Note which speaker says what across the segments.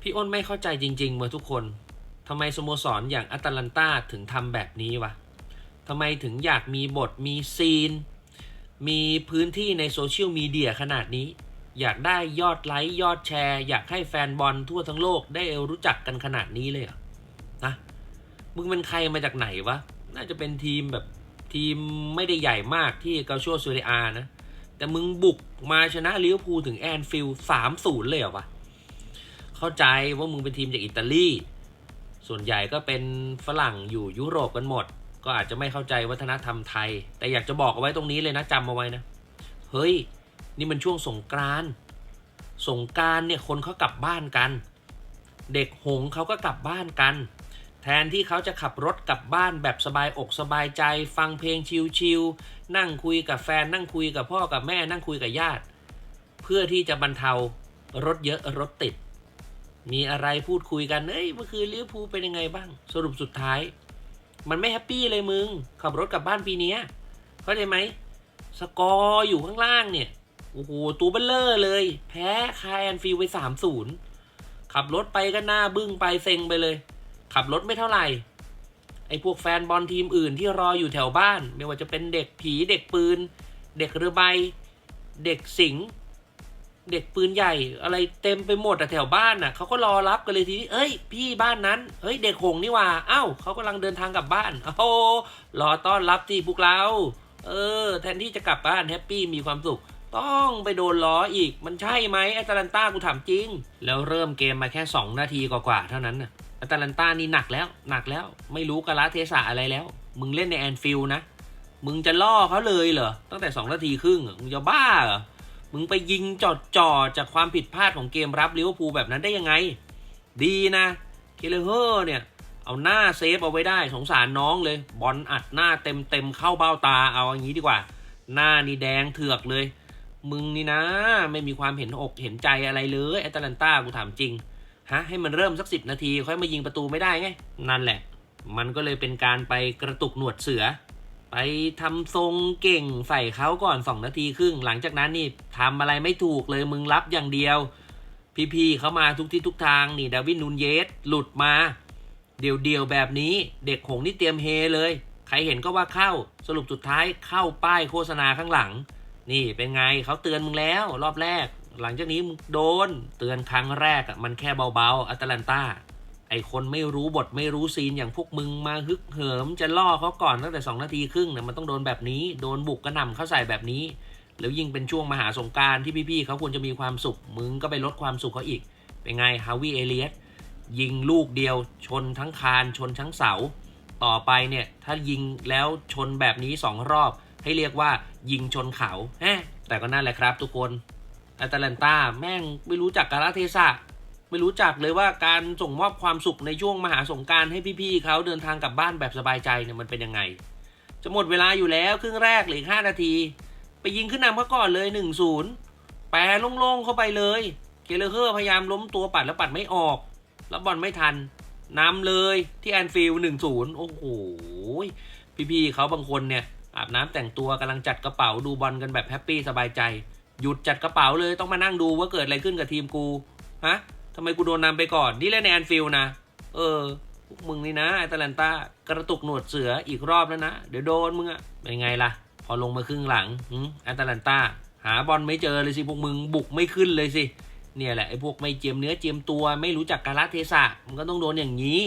Speaker 1: พี่อ้นไม่เข้าใจจริงๆเมื่อทุกคนทำไมสโมสรอย่างอัตแลนตาถึงทำแบบนี้วะทำไมถึงอยากมีบทมีซีน มีพื้นที่ในโซเชียลมีเดียขนาดนี้ อยากได้ยอดไลค์ยอดแชร์ อยากให้แฟนบอลทั่วทั้งโลกได้รู้จักกันขนาดนี้เลยเหรอนะมึงเป็นใครมาจากไหนวะ น่าจะเป็นทีมแบบทีมไม่ได้ใหญ่มากที่เกาโชซูเรอานะ แต่มึงบุกมาชนะลิเวอร์พูลถึงแอนฟิลด์สามศูนย์เลยเหรอวะ เข้าใจว่ามึงเป็นทีมจากอิตาลี ส่วนใหญ่ก็เป็นฝรั่งอยู่ยุโรปกันหมด ก็อาจจะไม่เข้าใจวัฒนธรรมไทย แต่อยากจะบอกเอาไว้ตรงนี้เลยนะจำเอาไว้นะ เฮ้ย นี่มันช่วงสงกรานสงกรารเนี่ยคนเขากลับบ้านกัน เด็กหงเขาก็กลับบ้านกัน แทนที่เขาจะขับรถกลับบ้านแบบสบายอกสบายใจ ฟังเพลงชิลๆนั่งคุยกับแฟนนั่งคุยกับพ่อกับแม่นั่งคุยกับญาติ เพื่อที่จะบรรเทารถเยอะรถติด มีอะไรพูดคุยกันเอ้ยเมื่อคืนลิเวอร์พูลเป็นยังไงบ้าง สรุปสุดท้าย มันไม่แฮปปี้เลยมึง ขับรถกลับบ้านปีเนี้ยเข้าใจไหมสกอร์อยู่ข้างล่างเนี่ยโอ้โหตัวเบลเลอร์เลย แพ้คาแอนฟิลไปสามศูนย์ขับรถไปก็หน้าบึ้งไปเซ็งไปเลย ขับรถไม่เท่าไหร่ ไอ้พวกแฟนบอลทีมอื่นที่รออยู่แถวบ้าน ไม่ว่าจะเป็นเด็กผีเด็กปืน เด็กเรือใบ เด็กสิง เด็กปืนใหญ่อะไรเต็มไปหมดอะแถวบ้านน่ะเขาก็รอรับกันเลยทีนี้เอ้ย พี่บ้านนั้นเฮ้ยเด็กหงนี่ว่าเอ้าเขากำลังเดินทางกลับบ้านโอ้โหรอต้อนรับที่พวกเรา เออ แทนที่จะกลับบ้านแฮปปี้มีความสุข ต้องไปโดนล้ออีกมันใช่ไหมแอตแลนต้ากูถามจริง แล้วเริ่มเกมมาแค่ 2 นาทีกว่าๆเท่านั้นน่ะแอตแลนต้านี่หนักแล้วหนักแล้ว ไม่รู้กะละเทศะอะไรแล้ว มึงเล่นในแอนฟิลด์นะมึงจะล่อเขาเลยเหรอตั้งแต่2นาทีครึ่งมึงจะบ้าเหรอ มึงไปยิงจอดจ่อจากความผิดพลาดของเกมรับลิเวอร์พูลแบบนั้นได้ยังไง ดีนะเคเลเฮอร์เนี่ย เอาหน้าเซฟเอาไว้ได้สงสารน้องเลย บอลอัดหน้าเต็มเต็มเข้าเบ้าตาเอาอย่างนี้ดีกว่า หน้านี่แดงเถือกเลย มึงนี่นะ ไม่มีความเห็นอกเห็นใจอะไรเลยแอตแลนตากูถามจริงฮะให้มันเริ่มสักสิบนาที ค่อยมายิงประตูไม่ได้ไง นั่นแหละ มันก็เลยเป็นการไปกระตุกหนวดเสือ ไปทำทรงเก่งใส่เขาก่อนสองนาทีครึ่ง หลังจากนั้นนี่ทำอะไรไม่ถูกเลยมึงรับอย่างเดียว พี่ๆเขามาทุกที่ทุกทางนี่ดาวินนูนเยสหลุดมา เดี่ยวๆแบบนี้เด็กหงนี่เตรียมเฮเลย ใครเห็นก็ว่าเข้าสรุปสุดท้ายเข้าป้ายโฆษณาข้างหลัง นี่เป็นไงเขาเตือนมึงแล้วรอบแรก หลังจากนี้มึงโดนเตือนครั้งแรกมันแค่เบาๆอัตแลนตา ไอคนไม่รู้บทไม่รู้ซีนอย่างพวกมึงมาฮึกเหิม จะล่อเขาก่อนตั้งแต่ 2 นาทีครึ่งเนี่ยมันต้องโดนแบบนี้โดนบุกกระหน่ำเข้าใส่แบบนี้ แล้วยิ่งเป็นช่วงมหาสงการที่พี่ๆเขาควรจะมีความสุข มึงก็ไปลดความสุขเขาอีก เป็นไงฮาวิเอเลียสยิงลูกเดียว ชนทั้งคานชนทั้งเสา ต่อไปเนี่ยถ้ายิงแล้วชนแบบนี้สองรอบ ให้เรียกว่ายิงชนเขาแแต่ก็นั่นแหละครับทุกคนแอตแลนตาแม่งไม่รู้จักกาลเทศะ ไม่รู้จักเลยว่าการส่งมอบความสุขในช่วงมหาสงการให้พี่ๆเขาเดินทางกลับบ้านแบบสบายใจเนี่ยมันเป็นยังไง จะหมดเวลาอยู่แล้วครึ่งแรกเหลือห้านาที ไปยิงขึ้นนำเขาก่อนเลยหนึ่งศูนย์แปรโล่งๆเข้าไปเลยเกเลอร์พยายามล้มตัวปัดแล้วปัดไม่ออก แล้วบอลไม่ทันนำเลยที่แอนฟิลด์หนึ่งศูนย์โอ้โหพี่ๆเขาบางคนเนี่ยอาบน้ำแต่งตัวกำลังจัดกระเป๋าดูบอลกันแบบแฮปปี้สบายใจ หยุดจัดกระเป๋าเลยต้องมานั่งดูว่าเกิดอะไรขึ้นกับทีมกูฮะำไมกูโดนนำไปก่อน นี่เล่นในแอนฟิลนะ เออพวกมึงนี่นะแอตแลนตากระตุกหนวดเสืออีกรอบแล้วนะ เดี๋ยวโดนมึงอะเป็นไงล่ะ พอลงมาครึ่งหลังแอตแลนตาหาบอลไม่เจอเลยสิพวกมึงบุกไม่ขึ้นเลยสิ เนี่ยแหละไอ้พวกไม่เจียมเนื้อเจียมตัวไม่รู้จักกาลเทศะมันก็ต้องโดนอย่างนี้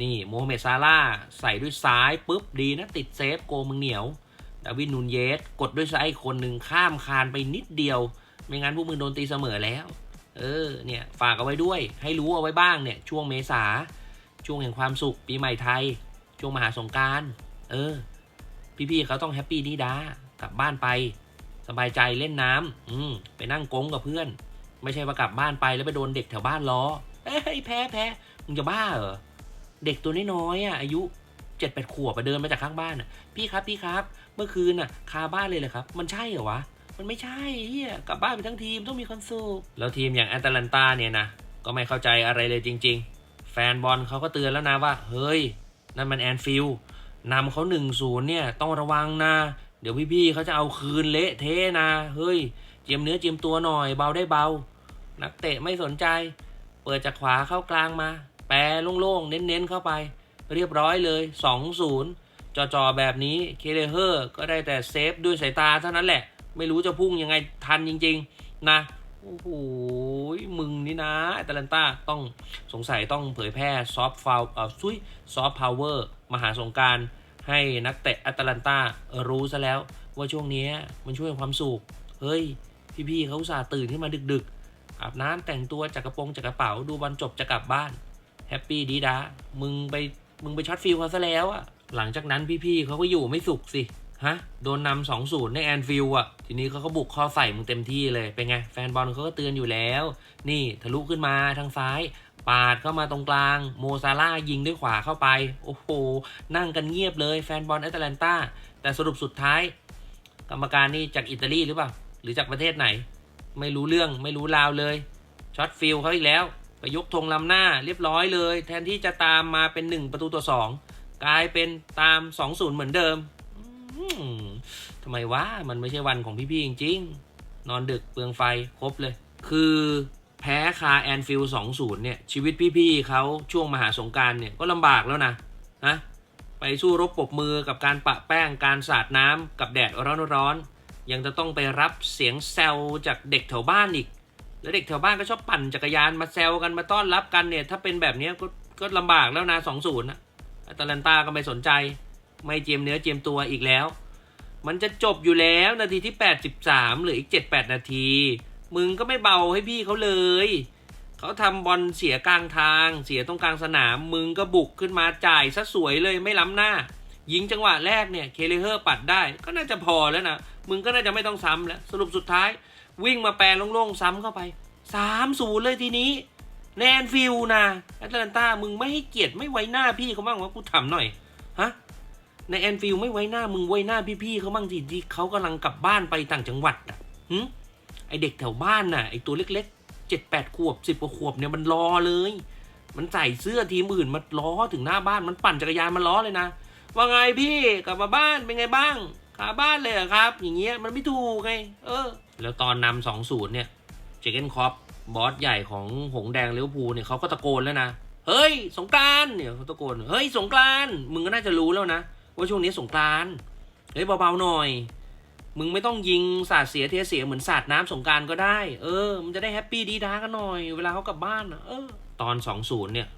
Speaker 1: นี่โมฮัมเหม็ดซาร่าใส่ด้วยซ้ายปุ๊บดีนะติดเซฟโกมึงเหนียวดาวินนูนเยสกดด้วยซ้ายคนหนึ่งข้ามคานไปนิดเดียว ไม่งั้นพวกมึงโดนตีเสมอแล้ว เออเนี่ยฝากเอาไว้ด้วย ให้รู้เอาไว้บ้างเนี่ยช่วงเมษาช่วงแห่งความสุข ปีใหม่ไทย ช่วงมหาสงการเออ พี่ๆเขาต้องแฮปปี้นี่ดากลับบ้านไป สบายใจเล่นน้ำอืมไปนั่งกงกับเพื่อน ไม่ใช่ว่ากลับบ้านไปแล้วไปโดนเด็กแถวบ้านล้อเอ้ยแพ้แพ้มึงจะบ้าเหรอเด็กตัวน้อยๆอะอายุเจ็ดแปดขวบไปเดินมาจากข้างบ้านอะพี่ครับพี่ครับ เมื่อคืนน่ะคาบ้านเลยเลยครับ มันใช่เหรอวะ มันไม่ใช่เฮียกลับบ้านไปทั้งทีมต้องมีความสุขแล้วทีมอย่างแอตแลนตาเนี่ยนะ ก็ไม่เข้าใจอะไรเลยจริง ๆ แฟนบอลเขาก็เตือนแล้วนะว่า เฮ้ย นั่นมันแอนฟิลด์นำเขาหนึ่งศูนย์เนี่ย ต้องระวังนะ เดี๋ยวพี่ๆเขาจะเอาคืนเละเทะนะ เฮ้ย เจียมเนื้อเจียมตัวหน่อยเบาได้เบา นักเตะไม่สนใจ เปิดจากขวาเข้ากลางมา แปรโล่งๆ เน้นๆเข้าไป เรียบร้อยเลย2-0จอๆแบบนี้เคเลเฮอร์ก็ได้แต่เซฟด้วยสายตาเท่านั้นแหละ ไม่รู้จะพุ่งยังไงทันจริง ๆ นะโอ้โหมึงนี่นะแอตแลนตาต้องสงสัยต้องเผยแพร่ซอฟต์ฟาวเอ่อซุยซอฟต์พาวเวอร์มหาสงการให้นักเตะแอตแลนตารู้ซะแล้วว่าช่วงนี้มันช่วยความสุข เฮ้ย พี่ๆเขาสาตื่นขึ้นมาดึกๆ อาบน้ำแต่งตัวจากกระโปรงจากกระเป๋าดูบอลจบจะกลับบ้าน แฮปปี้ดีดามึงไปมึงไปช็อตฟิลเขาซะแล้วอะหลังจากนั้นพี่ๆเขาก็อยู่ไม่สุขสิ ฮะ โดนนำสองศูนย์ในแอนฟิลด์อะทีนี้เขาก็บุกข้อใส่มึงเต็มที่เลย เป็นไง แฟนบอลเขาก็เตือนอยู่แล้ว นี่ทะลุขึ้นมาทางซ้าย ปาดเข้ามาตรงกลาง โมซาร่ายิงด้วยขวาเข้าไป โอ้โห นั่งกันเงียบเลยแฟนบอลแอตแลนตาแต่สรุปสุดท้าย กรรมการนี่จากอิตาลีหรือเปล่า หรือจากประเทศไหน ไม่รู้เรื่องไม่รู้ราวเลยช็อตฟิลเขาอีกแล้วไปยกธงลำหน้าเรียบร้อยเลย แทนที่จะตามมาเป็น 1 ประตูต่อ2กลายเป็นตาม 2-0 เหมือนเดิม ทำไมวะมันไม่ใช่วันของพี่ๆจริงๆ นอนดึกเปลืองไฟครบเลย คือแพ้คาแอนฟิล2-0เนี่ย ชีวิตพี่ๆเขาช่วงมหาสงการเนี่ย ก็ลำบากแล้วนะฮะไปสู้รบปบมือกับการปะแป้งการสาดน้ำกับแดดร้อนๆยังจะต้องไปรับเสียงแซวจากเด็กแถวบ้านอีก แล้วเด็กแถวบ้านก็ชอบปั่นจักรยานมาแซวกันมาต้อนรับกันเนี่ย ถ้าเป็นแบบนี้ก็ก็ลำบากแล้วนะสองศูนย์อะแอตแลนตาก็ไม่สนใจ ไม่เจียมเนื้อเจียมตัวอีกแล้ว มันจะจบอยู่แล้วนาทีที่ 83เหลืออีก 7-8 นาที มึงก็ไม่เบาให้พี่เขาเลย เขาทำบอลเสียกลางทาง เสียตรงกลางสนาม มึงก็บุกขึ้นมาจ่ายซะสวยเลยไม่ล้ำหน้า ยิงจังหวะแรกเนี่ยเคเลเฮอร์ปัดได้ ก็น่าจะพอแล้วนะ มึงก็น่าจะไม่ต้องซ้ำแล้ว สรุปสุดท้าย วิ่งมาแปรโล่งๆซ้ำเข้าไปสามศูนย์เลยทีนี้แนนฟิลนะแอตแลนตามึงไม่ให้เกียรติไม่ไว้หน้าพี่เขาบ้างวะกูถามหน่อย ในแอนฟิลไม่ไว้หน้ามึงไว้หน้าพี่ๆเขาบ้างสิที่เขากำลังกลับบ้านไปต่างจังหวัดอะหึไอเด็กแถวบ้านน่ะไอตัวเล็กๆเจ็ดแปดขวบสิบกว่าขวบเนี่ยมันรอเลย มันใส่เสื้อทีมอื่นมาล้อถึงหน้าบ้านมันปั่นจักรยานมาล้อเลยนะว่าไงพี่กลับมาบ้านเป็นไงบ้างขาบ้านเลยครับ อย่างเงี้ยมันไม่ถูกไง เออ แล้วตอนนำสองศูนย์เนี่ยเจเกนคอปบอสใหญ่ของหงแดงเลี้ยวภูเนี่ยเขาก็ตะโกนแล้วนะ เฮ้ย สงกรานต์เนี่ยเขาตะโกน เฮ้ย สงกรานมึงก็น่าจะรู้แล้วนะ ว่าช่วงนี้สงกรานต์เฮ้ยเบาๆหน่อย มึงไม่ต้องยิงสาดเสียเทเสียเหมือนสาดน้ำสงการก็ได้ เออ มันจะได้แฮปปี้ดีด้ากันหน่อย เวลาเขากลับบ้านนะเออ ตอนสองศูนย์เนี่ย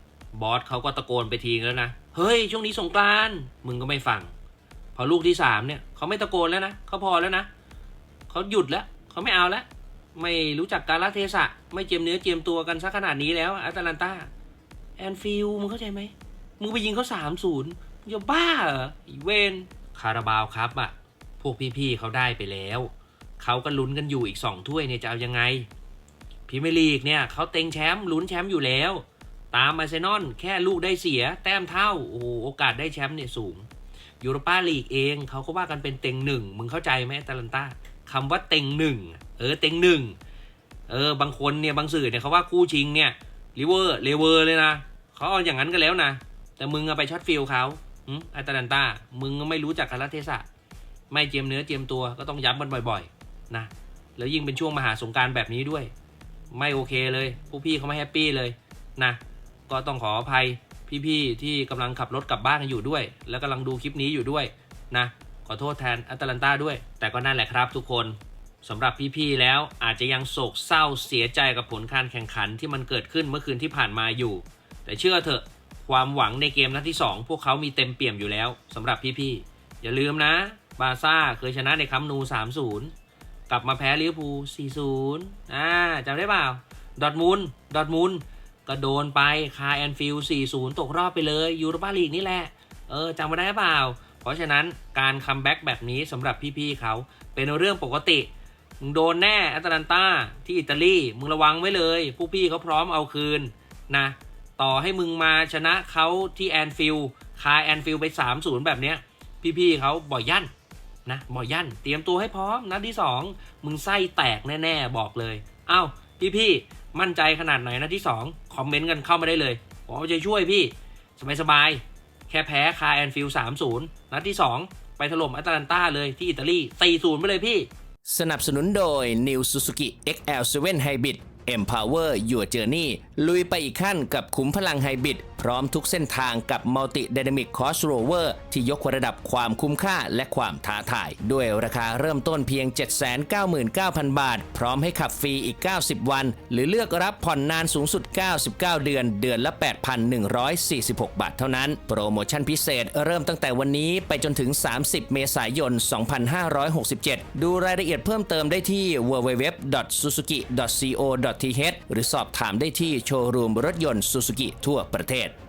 Speaker 1: บอสเขาก็ตะโกนไปทีแล้วนะ เฮ้ย ช่วงนี้สงกรานต์มึงก็ไม่ฟัง พอลูกที่สามเนี่ยเขาไม่ตะโกนแล้วนะเขาพอแล้วนะเขาหยุดแล้วเขาไม่เอาแล้วไม่รู้จักกาลเทศะ ไม่เจียมเนื้อเจียมตัวกันซะขนาดนี้แล้วแอตแลนตาแอนฟิลมึงเข้าใจไหมมึงไปยิงเขาสามศูนย์ มึงจะบ้าเหรออีเวนคาราบาวครับอะพวกพี่ๆเขาได้ไปแล้ว เขาก็ลุ้นกันอยู่อีกสองถ้วยเนี่ยจะเอายังไงพรีเมลีกเนี่ยเขาเต็งแชมป์ลุ้นแชมป์อยู่แล้ว ตามอาร์เซนอลแค่ลูกได้เสีย แต้มเท่าโอ้โหโอกาสได้แชมป์เนี่ยสูงยูโรปาลีกเองเขาก็ว่ากันเป็นเต็งหนึ่งมึงเข้าใจไหมแอตแลนตาคำว่าเต็งหนึ่งเออเต็งหนึ่งเออบางคนเนี่ยบางสื่อเนี่ยเขาว่าคู่ชิงเนี่ยลิเวอร์เลเวอร์เลยนะเขาเอาอย่างนั้นกันแล้วนะแต่มึงเอาไปช็อตฟิลเขา อืมแอตแลนตามึงไม่รู้จักกาลเทศะ ไม่เจียมเนื้อเจียมตัวก็ต้องย้ำกันบ่อยๆ นะ แล้วยิ่งเป็นช่วงมหาสงการแบบนี้ด้วย ไม่โอเคเลยพวกพี่เขาไม่แฮปปี้เลยนะ ก็ต้องขออภัยพี่ๆ ที่กำลังขับรถกลับบ้านกันอยู่ด้วย แล้วกำลังดูคลิปนี้อยู่ด้วยนะ ขอโทษแทนแอตแลนตาด้วย แต่ก็นั่นแหละครับทุกคนสำหรับพี่ๆ แล้วอาจจะยังโศกเศร้าเสียใจกับผลการแข่งขันที่มันเกิดขึ้นเมื่อคืนที่ผ่านมาอยู่ แต่เชื่อเถอะ ความหวังในเกมนัดที่ 2 พวกเขามีเต็มเปี่ยมอยู่แล้วสำหรับพี่ๆ อย่าลืมนะ บาร์ซ่าเคยชนะในคัมนู 3-0 กลับมาแพ้ลิเวอร์พูล 4-0 อ่าจำได้เปล่า ดอทมุนด์ดอทมุนด์ก็โดนไปคาแอนฟิลด์4-0 ตกรอบไปเลยยูโรปาลีกนี่แหละ เออจำมาได้เปล่า เพราะฉะนั้นการคัมแบ็กแบบนี้สำหรับพี่ๆเขาเป็นเรื่องปกติมึงโดนแน่แอตแลนตาที่อิตาลีมึงระวังไว้เลยผู้พี่เขาพร้อมเอาคืนนะ ต่อให้มึงมาชนะเขาที่แอนฟิลคาแอนฟิลไป 3-0 แบบเนี้ย พี่ๆเขาบ่อยยั่นนะบ่อยยั่น เตรียมตัวให้พร้อมนัดที่ 2 มึงไส้แตกแน่ๆ บอกเลยเอ้าพี่ๆมั่นใจขนาดไหนนัดที่ 2 คอมเมนต์กันเข้ามาได้เลยผมเอาใจช่วยพี่สบายๆแค่แพ้คาแอนฟิล3-0 นัดที่ 2 ไปถล่มแอตแลนตาเลยที่อิตาลี4-0ไปเลยพี่
Speaker 2: สนับสนุนโดย New Suzuki XL7 Hybrid Empower Your Journey ลุยไปอีกขั้นกับขุมพลังไฮบริดพร้อมทุกเส้นทางกับ Multi Dynamic Crossover ที่ยกระดับความคุ้มค่าและความท้าทาย ด้วยราคาเริ่มต้นเพียง 799,000 บาท พร้อมให้ขับฟรีอีก 90 วัน หรือเลือกรับผ่อนนานสูงสุด 99 เดือน เดือนละ 8,146 บาทเท่านั้น โปรโมชั่นพิเศษเริ่มตั้งแต่วันนี้ไปจนถึง 30 เมษายน 2567 ดูรายละเอียดเพิ่มเติมได้ที่ www.suzuki.co.th หรือสอบถามได้ที่โชว์รูมรถยนต์ซูซูกิทั่วประเทศ